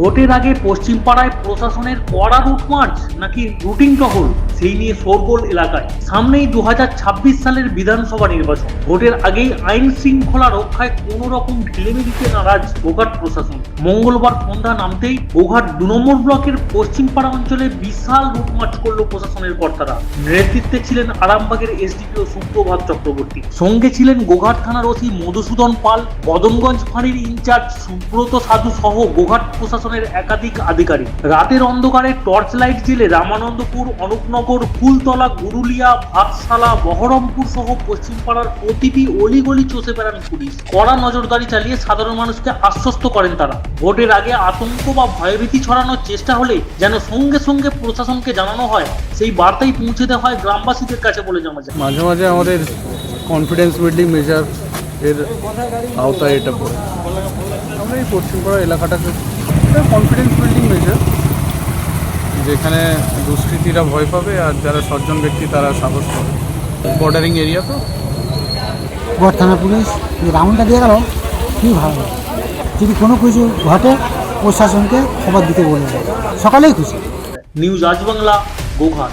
ভোটের আগে পশ্চিমপাড়ায় প্রশাসনের কড়া রুট মার্চ নাকি রুটিন টহল? সেই নিয়ে শোরগোল এলাকায়। সামনেই দুহাজার ছাব্বিশ সালের বিধানসভা নির্বাচন। ভোটের আগেই আইন শৃঙ্খলা রক্ষায় কোনো রকম ঢিলেমিলিতে নারাজ গোঘাট প্রশাসন। মঙ্গলবার সন্ধ্যা নামতেই গোঘাট দু নম্বর ব্লকের পশ্চিমপাড়া অঞ্চলে বিশাল রুট মার্চ করল প্রশাসনের কর্তারা। নেতৃত্বে ছিলেন আরামবাগের এসডিপিও সুপ্রভাত চক্রবর্তী। সঙ্গে ছিলেন গোঘাট থানার ওসি মধুসূদন পাল, বদনগঞ্জ ফাঁড়ির ইনচার্জ সুব্রত সাধু সহ গোঘাট প্রশাসনের একাধিক আধিকারিক। রাতের অন্ধকারে টর্চ লাইট জেলে রামানন্দপুর, অনুপনগর, ফুলতলা, গুরুলিয়া, ভাতশালা, বহরমপুর সহ পশ্চিমপাড়ার প্রতিটি অলিগলি চষে বেড়ান পুলিশ। কড়া নজরদারি চালিয়ে সাধারণ মানুষকে আশ্বস্ত করেন তারা। ভোটের আগে আতঙ্ক বা ভয়ভীতি ছড়ানোর চেষ্টা হলে যেন সঙ্গে সঙ্গে প্রশাসনকে জানানো হয়, সেই বার্তাই পৌঁছে দেওয়া হয় গ্রামবাসীদের কাছে বলে জানা যায়। মাঝে মাঝে আমাদের কনফিডেন্স বিল্ডিং মেজার এর আওতায় এটা পড়ে। আমরা এই পশ্চিমপাড়া এলাকাটাকে এটা কনফিডেন্স বিল্ডিং মেজার যেখানে দুষ্কৃতীরা ভয় পাবে আর যারা সজ্জন ব্যক্তি তারা সাহস পাবে। বর্ডারিং এরিয়া তো? গোয়ার থানা পুলিশ এই রাউন্ডটা দিয়ে গেল খুবই ভালো। যদি কোনো কিছু ঘটে প্রশাসনকে খবর দিতে বলে সকালেই খুশি। নিউজ আজ বাংলা গোঘাট।